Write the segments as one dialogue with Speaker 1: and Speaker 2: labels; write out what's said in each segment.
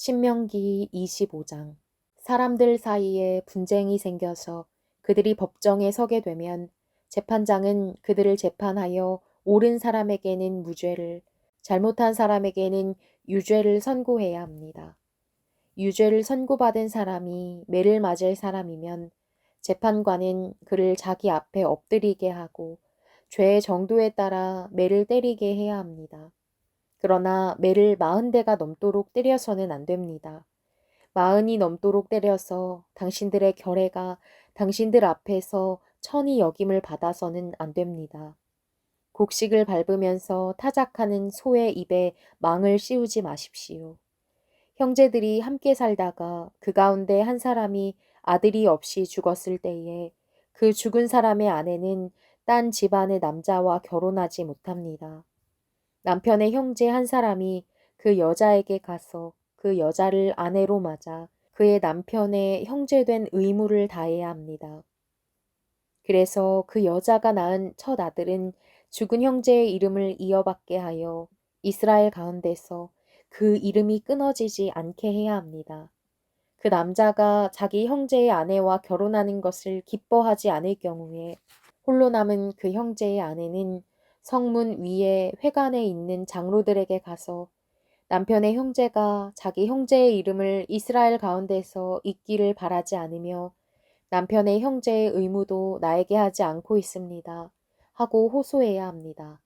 Speaker 1: 신명기 25장 사람들 사이에 분쟁이 생겨서 그들이 법정에 서게 되면 재판장은 그들을 재판하여 옳은 사람에게는 무죄를 잘못한 사람에게는 유죄를 선고해야 합니다. 유죄를 선고받은 사람이 매를 맞을 사람이면 재판관은 그를 자기 앞에 엎드리게 하고 죄의 정도에 따라 매를 때리게 해야 합니다. 그러나 매를 마흔 대가 넘도록 때려서는 안 됩니다. 마흔이 넘도록 때려서 당신들의 결례가 당신들 앞에서 천이 여김을 받아서는 안 됩니다. 곡식을 밟으면서 타작하는 소의 입에 망을 씌우지 마십시오. 형제들이 함께 살다가 그 가운데 한 사람이 아들이 없이 죽었을 때에 그 죽은 사람의 아내는 딴 집안의 남자와 결혼하지 못합니다. 남편의 형제 한 사람이 그 여자에게 가서 그 여자를 아내로 맞아 그의 남편의 형제된 의무를 다해야 합니다. 그래서 그 여자가 낳은 첫 아들은 죽은 형제의 이름을 이어받게 하여 이스라엘 가운데서 그 이름이 끊어지지 않게 해야 합니다. 그 남자가 자기 형제의 아내와 결혼하는 것을 기뻐하지 않을 경우에 홀로 남은 그 형제의 아내는 성문 위에 회관에 있는 장로들에게 가서 남편의 형제가 자기 형제의 이름을 이스라엘 가운데서 잊기를 바라지 않으며 남편의 형제의 의무도 나에게 하지 않고 있습니다. 하고 호소해야 합니다.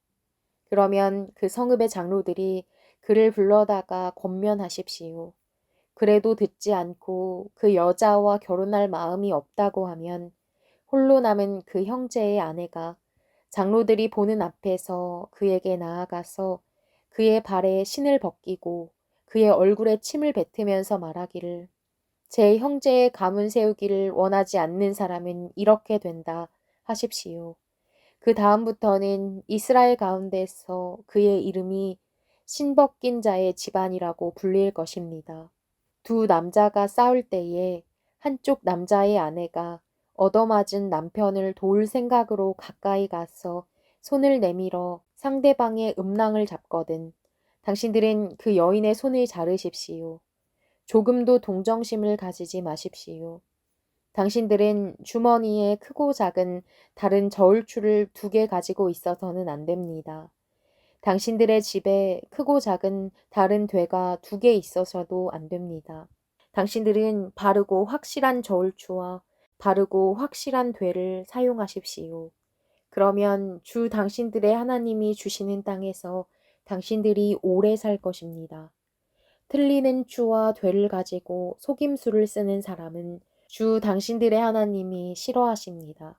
Speaker 1: 그러면 그 성읍의 장로들이 그를 불러다가 권면하십시오. 그래도 듣지 않고 그 여자와 결혼할 마음이 없다고 하면 홀로 남은 그 형제의 아내가 장로들이 보는 앞에서 그에게 나아가서 그의 발에 신을 벗기고 그의 얼굴에 침을 뱉으면서 말하기를 제 형제의 가문 세우기를 원하지 않는 사람은 이렇게 된다 하십시오. 그 다음부터는 이스라엘 가운데서 그의 이름이 신벗긴 자의 집안이라고 불릴 것입니다. 두 남자가 싸울 때에 한쪽 남자의 아내가 얻어맞은 남편을 도울 생각으로 가까이 가서 손을 내밀어 상대방의 음낭을 잡거든 당신들은 그 여인의 손을 자르십시오. 조금도 동정심을 가지지 마십시오. 당신들은 주머니에 크고 작은 다른 저울추를 두 개 가지고 있어서는 안 됩니다. 당신들의 집에 크고 작은 다른 되가 두 개 있어서도 안 됩니다. 당신들은 바르고 확실한 저울추와 바르고 확실한 되를 사용하십시오. 그러면 주 당신들의 하나님이 주시는 땅에서 당신들이 오래 살 것입니다. 틀리는 추와 되를 가지고 속임수를 쓰는 사람은 주 당신들의 하나님이 싫어하십니다.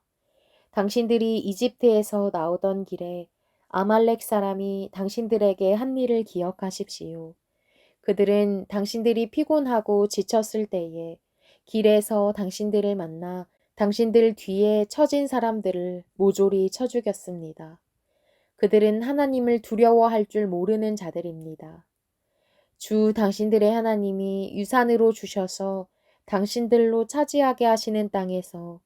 Speaker 1: 당신들이 이집트에서 나오던 길에 아말렉 사람이 당신들에게 한 일을 기억하십시오. 그들은 당신들이 피곤하고 지쳤을 때에 길에서 당신들을 만나 당신들 뒤에 처진 사람들을 모조리 쳐 죽였습니다. 그들은 하나님을 두려워할 줄 모르는 자들입니다. 주 당신들의 하나님이 유산으로 주셔서 당신들로 차지하게 하시는 땅에서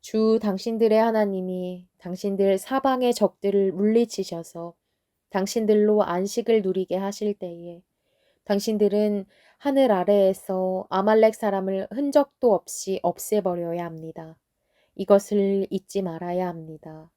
Speaker 1: 주 당신들의 하나님이 당신들 사방의 적들을 물리치셔서 당신들로 안식을 누리게 하실 때에 당신들은 하늘 아래에서 아말렉 사람을 흔적도 없이 없애버려야 합니다. 이것을 잊지 말아야 합니다.